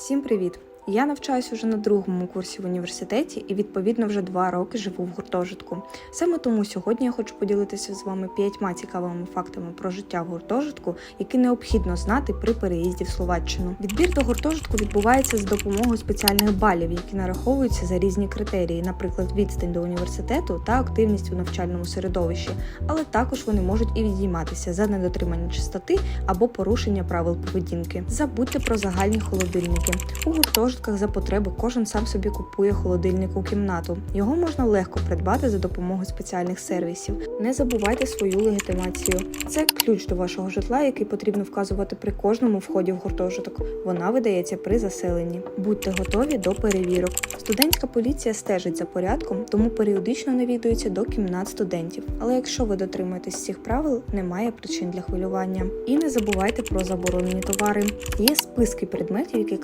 Всім привіт! Я навчаюся вже на другому курсі в університеті і відповідно вже два роки живу в гуртожитку. Саме тому сьогодні я хочу поділитися з вами п'ятьма цікавими фактами про життя в гуртожитку, які необхідно знати при переїзді в Словаччину. Відбір до гуртожитку відбувається за допомогою спеціальних балів, які нараховуються за різні критерії, наприклад, відстань до університету та активність у навчальному середовищі, але також вони можуть і відійматися за недотримання чистоти або порушення правил поведінки. Забудьте про загальні холодильники. У гуртожитках за потреби кожен сам собі купує холодильник у кімнату. Його можна легко придбати за допомогою спеціальних сервісів. Не забувайте свою легітимацію. Це ключ до вашого житла, який потрібно вказувати при кожному вході в гуртожиток. Вона видається при заселенні. Будьте готові до перевірок. Студентська поліція стежить за порядком, тому періодично навідується до кімнат студентів. Але якщо ви дотримуєтесь цих правил, немає причин для хвилювання. І не забувайте про заборонені товари. Є списки предметів, які